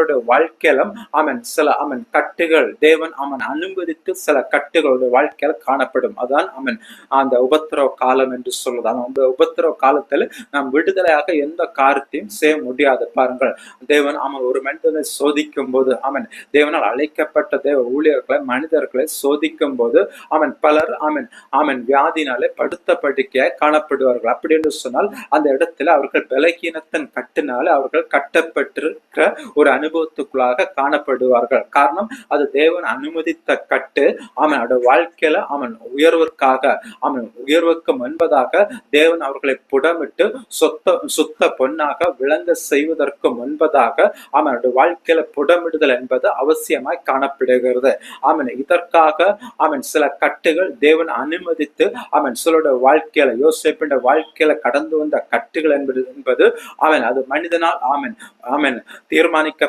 அவருடைய வாழ்க்கையில அவன் சில அவன் கட்டுகள் தேவன் அவன் அனுமதித்து சில கட்டுகளுடைய வாழ்க்கையில காணப்படும். அதான் அவன் அந்த உபத்திரவ காலம் என்று சொல்லுது. அந்த உபத்திரவ காலத்துல நாம் விடுதலையாக எந்த காரியத்தையும் செய்ய முடியாது. பாருங்கள் தேவன் அவன் ஒரு மனிதனை சோதிக்கும் போது அவன் தேவனால் அழைக்கப்பட்ட தேவ ஊழியர்களை மனிதர்களை சோதிக்கும் போது அவன் பலர் அவன் அவன் வியாதினாலே படுத்த படுக்கையாய் காணப்படுவார்கள். அப்படி என்று சொன்னால் அந்த இடத்துல அவர்கள் பலகீனத்தின் கட்டினாலே அவர்கள் கட்டப்பட்டிருக்கிற ஒரு அனு அனுபவத்துக்குள்ளாக காணப்படுவார்கள். காரணம் அது தேவன் அனுமதித்த கட்டு. அவனோட வாழ்க்கையில அவன் உயர்வுக்காக அவன் உயர்வுக்கு முன்பதாக தேவன் அவர்களை புடமிட்டு சொத்த சுத்த பொன்னாக விளங்க செய்வதற்கு முன்பதாக அவனுடைய வாழ்க்கையில புடமிடுதல் என்பது அவசியமாய் காணப்படுகிறது. அவன் இதற்காக அவன் சில கட்டுகள் தேவன் அனுமதித்து அவன் சிலருடைய வாழ்க்கையில யோசிப்பின் வாழ்க்கையில கடந்து வந்த கட்டுகள் என்பது என்பது அவன் அது மனிதனால் அவன் அவன் தீர்மானிக்கப்பட்ட